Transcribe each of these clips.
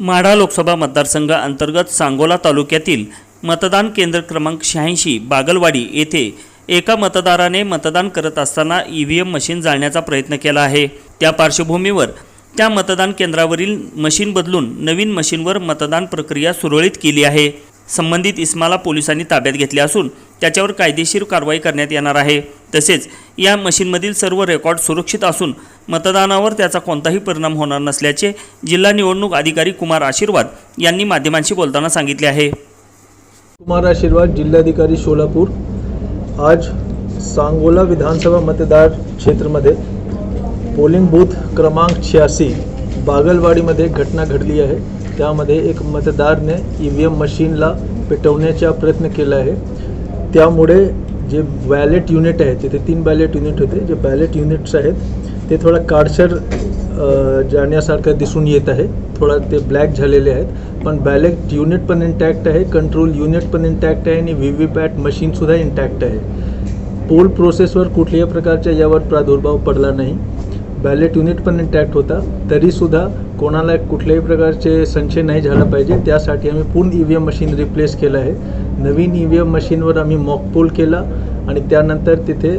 माढा लोकसभा मतदारसंघ अंतर्गत सांगोला तालुक्यातील मतदान केंद्र क्रमांक शहाऐंशी बागलवाडी येथे एका मतदाराने मतदान करत असताना ई व्ही एम मशीन जाळण्याचा प्रयत्न केला आहे. त्या पार्श्वभूमीवर त्या मतदान केंद्रावरील मशीन बदलून नवीन मशीनवर मतदान प्रक्रिया सुरळीत केली आहे. संबंधित इस्माला पोलिसांनी ताब्यात घेतले असून त्याच्यावर कायदेशीर कारवाई करण्यात येणार आहे. तसेच या मशीनमधील सर्व रेकॉर्ड सुरक्षित असून मतदानावर त्याचा कोणताही परिणाम होणार नसल्याचे जिल्हा निवडणूक अधिकारी कुमार आशीर्वाद यांनी माध्यमांशी बोलताना सांगितले आहे. कुमार आशीर्वाद जिल्हाधिकारी सोलापूर. आज सांगोला विधानसभा मतदार क्षेत्रमध्ये पोलिंग बूथ क्रमांक शहाऐंशी बागलवाडीमध्ये घटना घडली आहे. त्यामध्ये एक मतदारने ई व्ही एम मशीनला पेटवण्याचा प्रयत्न केला आहे. त्यामुळे जे बॅलेट युनिट आहे तिथे तीन बॅलेट युनिट होते. जे बॅलेट युनिट्स आहेत ते थोडा काडसर जाण्यासारखं दिसून येत आहे. थोडा ते ब्लॅक झालेले आहेत. पण बॅलेट युनिट पण इंटॅक्ट आहे कंट्रोल युनिट पण इंटॅक्ट आहे आणि व्ही व्ही पॅट मशीनसुद्धा इंटॅक्ट आहे पोल प्रोसेसवर कुठल्याही प्रकारच्या यावर प्रादुर्भाव पडला नाही. बॅलेट युनिट पण इंटॅक्ट होता. तरीसुद्धा कोणाला कुठल्याही प्रकारचे संशय नाही झाला पाहिजे. त्यासाठी आम्ही पूर्ण E V M machine replace केलं आहे. नवीन ई व्ही एम मशीनवर आम्ही मॉकपोल केला आणि त्यानंतर तिथे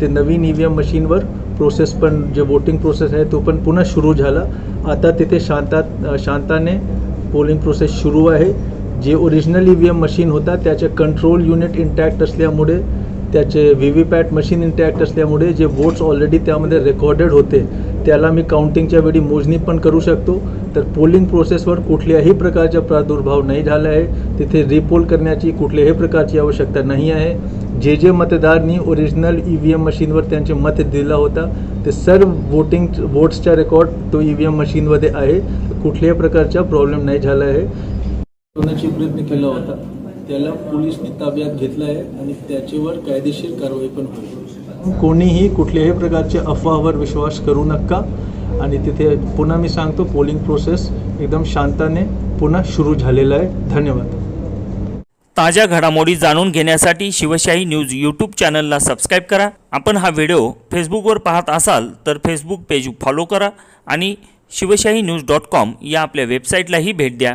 ते नवीन ई व्ही एम मशीनवर प्रोसेस पण जे वोटिंग प्रोसेस आहे तो पण पुन्हा सुरू झाला. आता तिथे शांतात शांताने पोलिंग प्रोसेस सुरू आहे. जे original E V M machine होता त्याचे कंट्रोल युनिट इंटॅक्ट असल्यामुळे त्याचे V V PAT machine intact असल्यामुळे जे वोट्स ऑलरेडी त्यामध्ये रेकॉर्डेड होते त्याला मी काउंटिंगच्या वेळी मोजणी पण करू शकतो. तर पोलिंग प्रोसेसवर कुठल्याही प्रकारचा प्रादुर्भाव नाही झाला आहे. तिथे रिपोल करण्याची कुठल्याही प्रकारची आवश्यकता नाही आहे. जे जे मतदारांनी ओरिजिनल ई व्ही एम मशीनवर त्यांचे मत दिला होता ते सर्व वोटिंग वोट्सचा रेकॉर्ड तो ई व्ही एम मशीनमध्ये आहे. कुठल्याही प्रकारचा प्रॉब्लेम नाही झाला आहे. प्रयत्न केला होता? त्याला पोलिसनी ताब्यात घेतलं आहे आणि त्याच्यावर कायदेशीर कारवाई पण होईल. कोणीही कुठल्याही प्रकारच्या अफवावर विश्वास करू नका. आणि तिथे पुन्हा मी सांगतो पोलिंग प्रोसेस एकदम शांताने पुन्हा सुरू झालेला आहे. धन्यवाद. ताज्या घडामोडी जाणून घेण्यासाठी शिवशाही न्यूज यूट्यूब चॅनलला सबस्क्राईब करा. आपण हा व्हिडिओ फेसबुकवर पाहत असाल तर फेसबुक पेज फॉलो करा आणि शिवशाही न्यूज डॉट कॉम या आपल्या वेबसाईटलाही भेट द्या.